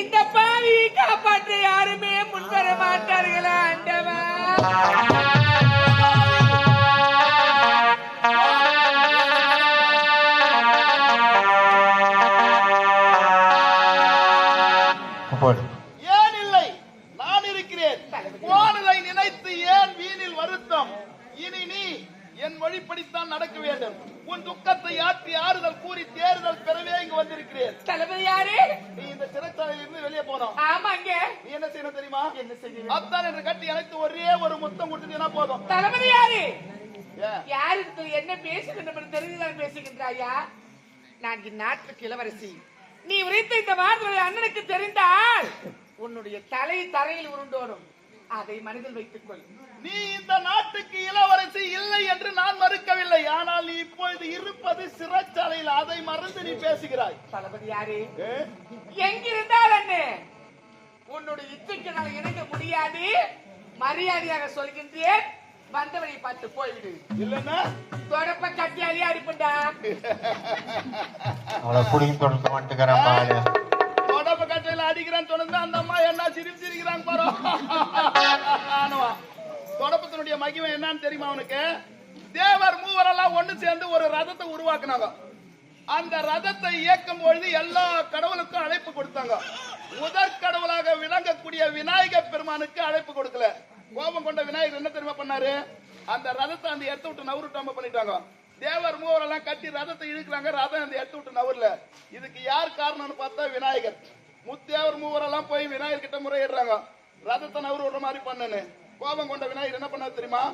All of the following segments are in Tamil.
இந்த பாவியை காப்பாற்ற யாருமே முன்வர மாட்டார்களா ஆண்டவா போனோம் ஆமாங்க. நீ என்ன செய்யணும் தெரியுமா? என்ன செய்ய அத்தான் என்று கட்டி அணைத்து ஒரே ஒரு முத்தம் கொடுத்துட்டீங்கன்னா போதும்? தளபதி யாரு? யாரு? என்ன பேசுகின்ற தெரிந்துதான் பேசுகின்றாயா? நான் இந்நாட்டுக்கு இளவரசி. நீ உரைத்த இந்த வார்த்தை அண்ணனுக்கு தெரிந்தால் உன்னுடைய தலை தரையில் உருண்டோடும். அதை மனதில் வைத்துக் கொள் நீ இந்த நாட்டுக்கு இளவரசி இல்லை அதை மறந்து நீ பேசுகிறாய். தளபதி யாரு? எங்கிருந்தால் என்ன? உன்னுடைய இச்சைக்கு நான் இணங்க முடியாது. மரியாதையாக சொல்கின்றேன். வந்தவனை பார்த்து போய்விடு. இல்லைன்னா? தொடப்ப கட்டியாலே அடிப்பண்டா அவளை புடிங்கி மாட்டேங்கிறான் பாரு. தொடப்ப கட்டையில அடிக்கிறான்னு சொன்னது அந்த அம்மா என்ன பாரு. ஆனவா. தொடப்பத்தினுடைய மகிமை என்னன்னு தெரியுமா அவனுக்கு தேவர் மூவரெல்லாம் ஒண்ணு சேர்ந்து ஒரு ரதத்தை உருவாக்குனாங்க. அந்த ரதத்தை இயக்கும் பொழுது எல்லா கடவுளுக்கும் அழைப்பு கொடுத்தாங்க. முதற் கடவுளாக விளங்கக்கூடிய விநாயகர் பெருமானுக்கு அழைப்பு கொடுக்கல. கோபம் கொண்ட விநாயகர் என்ன தெரியுமா பண்ணாரு? அந்த ரதத்தை அந்த எடுத்து விட்டு நவுருட்டாம பண்ணிட்டாங்க. தேவர் மூவரெல்லாம் கட்டி ரதத்தை இழுக்கிறாங்க. ரதம் அந்த எடுத்து விட்டு நவரல. இதுக்கு யார் காரணம்னு பார்த்தா விநாயகர். முத்தேவர் மூவரெல்லாம் போய் விநாயகர் கிட்ட முறையிடுறாங்க. ரதத்தை நவரு விடுற மாதிரி பண்ணுன்னு. கோபம் கொண்ட விநாயகர் என்ன பண்ணாரு தெரியுமா?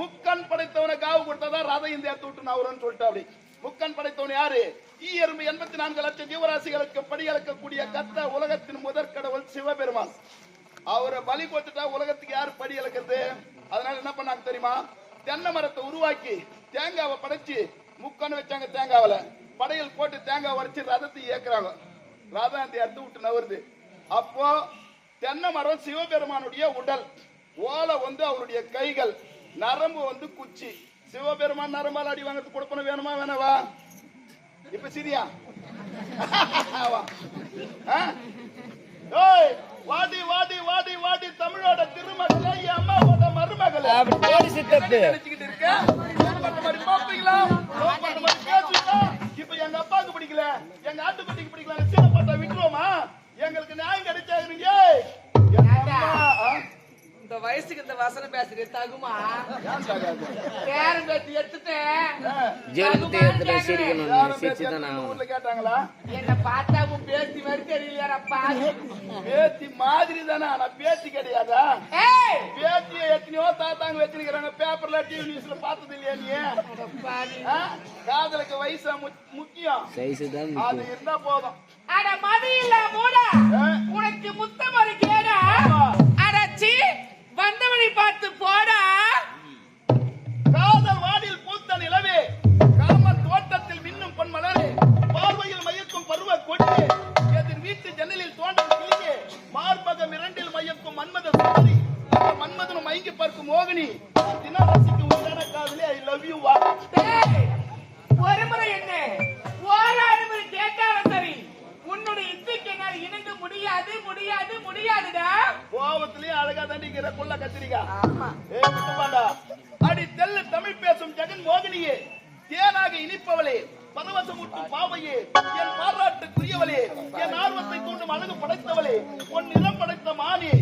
முக்கண் படைத்தவனை காவு கொடுத்தாதான் ரதம் இந்த எடுத்து விட்டு நவருன்னு சொல்லிட்டு அப்படி முக்கன் படைத்தவன் யாரு? ஈ எறும்பு எண்பத்தி நான்கு லட்சம் ஜீவராசிகளுக்கு படியளக்கக்கூடிய கத்த உலகத்தின் முதற் கடவுள் சிவபெருமான். அவரை பலி கொடுத்துட்டா உலகத்துக்கு யார் படி இழக்கிறது? அதனால என்ன பண்ணாங்க தெரியுமா? தென்னை மரத்தை உருவாக்கி தேங்காவை படைச்சு முக்கன்னு வச்சாங்க தேங்காவில. படையில் போட்டு தேங்காய் உரைச்சு ரதத்தை இயக்குறாங்க ரதம் அந்த இடத்து விட்டு நவருது அப்போ தென்னை மரம் சிவபெருமானுடைய உடல். ஓலை வந்து அவருடைய கைகள். நரம்பு வந்து குச்சி. சிவபெருமான் நரம்பால் அடி வாங்குறது கொடுக்கணும் வேணுமா வேணவா? இப்ப சரியா? வாடி வாடி வாடி வாடி தமிழோட திருமகளே அம்மாவோட மருமகளே. நினைச்சுக்கிட்டு இருக்க? லவ் பண்ற மாதிரி பார்ப்பீங்களா? லவ் பண்ற மாதிரி பேசுவீங்களா? இப்ப எங்க அப்பாவுக்கு பிடிக்கல. எங்க ஆட்டுக்குட்டிக்கு பிடிக்கல. சீன பார்த்தா விட்டுருவோமா? எங்களுக்கு நியாயம் ஆ? இந்த வயசுக்கு இந்த வசனம் பேசுறது தகுமா? பேத்தி எடுத்துட்டேன். சிரிக்கணும் ஊர்ல கேட்டாங்களா? என்ன பார்த்தா உன் பேத்தி மாதிரி தெரியலையாப்பா பேத்தி மாதிரி தானே? ஆனா பேத்தி கிடையாதா? ஏய்! பேத்தியை எத்தனையோ தாத்தாங்க வச்சிருக்கிறாங்க. பேப்பர்ல டிவி நியூஸ்ல பார்த்தது இல்லையா நீ? காதலுக்கு வயசு முக்கியம். சைஸு தான் அது. இருந்தா போதும். அட மதி இல்ல மூடா? உனக்கு முத்தம் ஒரு கேடா. அடச்சி வந்தவனை பார்த்து போடா. எதிர் வீட்டு ஜன்னலில் தோன்றும் கிளியே மார்பகம் இரண்டில் மயக்கும் மன்மத சுந்தரி மன்மதனும் மயங்கி பார்க்கும் மோகினி தினம் ரசிக்கும் உண்டான காதலே ஐ லவ் யூ வா. ஒரு முறை என்ன? ஓராறு முறை கேட்டாலும் சரி உன்னுடைய இசைக்கு என்னால் இணங்க முடியாது முடியாது முடியாதுடா. கோவத்திலேயே அழகா தண்டிக்கிற குள்ள கத்திரிக்கா. ஆமா. ஏய் முத்துப்பாண்டா அடி தெல்லு தமிழ் பேசும் ஜெகன் மோகினியே தேனாக இனிப்பவளே. பரவசமூட்டும் பாவையே என் பாராட்டுக்குரியவளே என் ஆர்வத்தை தூண்டும் அழகு படைத்தவளே உன் நிறம் படைத்த மானே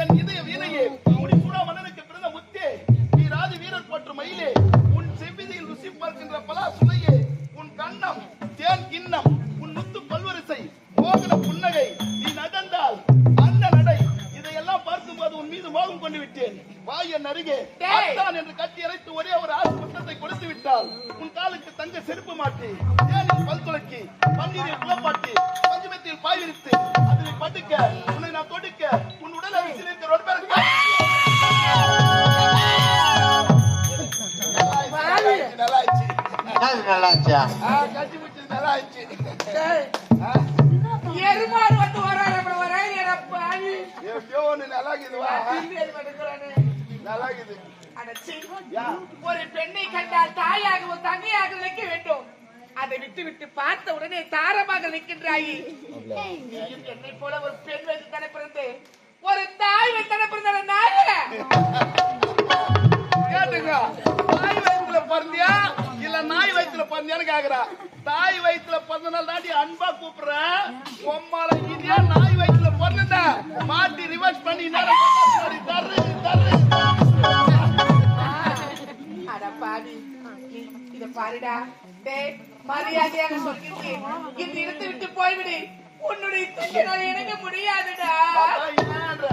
என் இதய வீணையே முடி சூடா மன்னனுக்கு பிறந்த முத்தே நீ ராஜ வீரர் பற்று மயிலே உன் செவ்விதியில் ருசி பார்க்கின்ற பலா சுளையே உன் கண்ணம் தேன் கிண்ணம் உன் முத்து பல்வரிசை மோகன புன்னகை நீ நடந்தால் அந்த நடை இதையெல்லாம் பார்க்கும்போது உன் மீது மோகம் கொண்டு விட்டேன். வா என் அருகே என்று கட்டி அரைத்து ஒரே ஒரு ஆசை முத்தத்தை கொடுத்து விட்டால் உன் காலுக்கு தங்க செருப்பு மாட்டி தேனில் பல் துளக்கி பன்னீரில் குளப்பாட்டி பஞ்சமத்தில் பாய் விரித்து அதில் படுக்க உன்னை நான் தொடுக்க உன் உடலை விசிலிருக்க ரொம்ப நல்லா ஆயிடுச்சு அது நல்லா இருந்துச்சா ஆ, கட்டி பிடிச்சது நல்லா ஆயிடுச்சு டேய், ஆ, எருமாடு வந்து வராரு எப்படியோ ஒண்ணு நல்லா ஒரு பெண்ணை கண்டால் தாயாகவும் தங்கையாக நினைக்க வேண்டும். அதை விட்டு விட்டு பார்த்த உடனே தாரமாக நிற்கின்றாய். நீயும் என்னை போல ஒரு பெண் வைத்து தானே பிறந்தேன் ஒரு தாய் வைத்து தானே பிறந்த நாய கேட்டுங்க தாய் வயித்துல பிறந்தியா? நாய் வயித்துல பிறந்தியான்னு கேக்குறா. தாய் வயித்துல பிறந்தனால தாண்டி அன்பா கூப்பிடுறேன் உம்மால இதே நாய் வயித்துல பிறந்த மாட்டி ரிவர்ஸ் பண்ணி நேரம் தர்ரு தர்ரு பாவி. இத பாருடா. டேய் மரியாதையாக சொல்கிறேன் இந்த இடத்தை விட்டு போய்விடு. உன்னுடைய துஷ்டனால் இணங்க முடியாதுடா. ஏன்ற.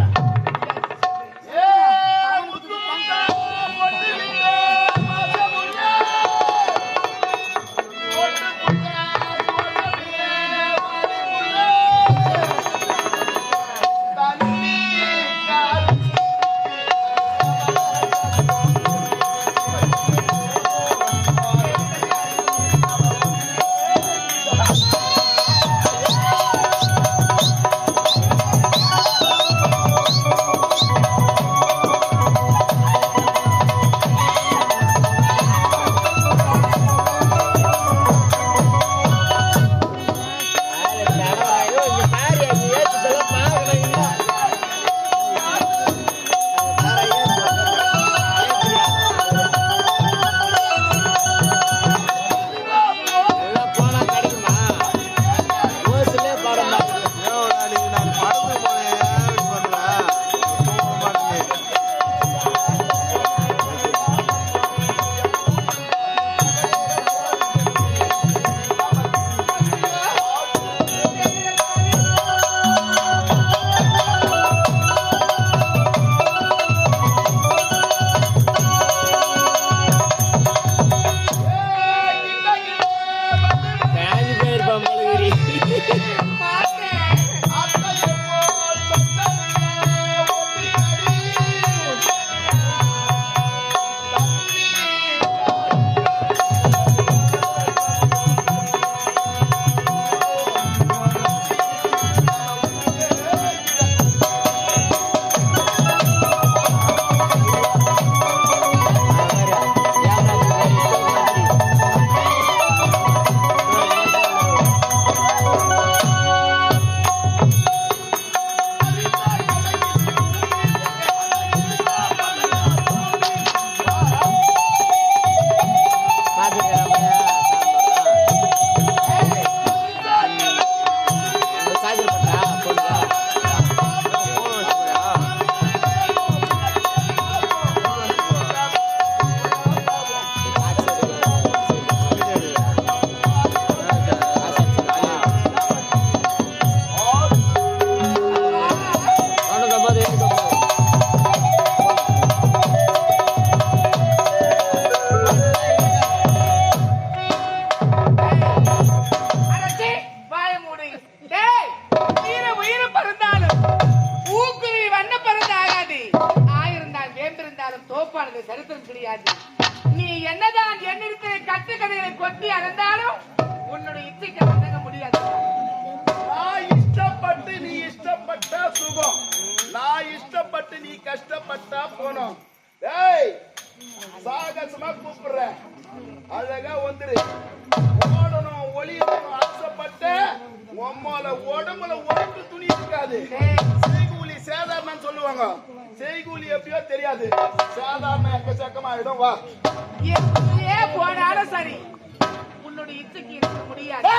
இஷ்டப்பட்டு நீ கஷ்டப்பட்டா போனோம். டேய் சாகசமா கூப்பிடுறேன். அழகா வந்துரு. ஓடணும் ஒளியணும் ஆசைப்பட்ட உம்மால உடம்புல உடம்பு துணி இருக்காது. செய்கூலி சேதாரணம் சொல்லுவாங்க. செய்கூலி எப்படியோ தெரியாது. சாதாரண எக்கச்சக்கமாயிடும் வா. எப்படியே போனாலும் சரி. உன்னுடைய இச்சைக்கு இருக்க முடியாது.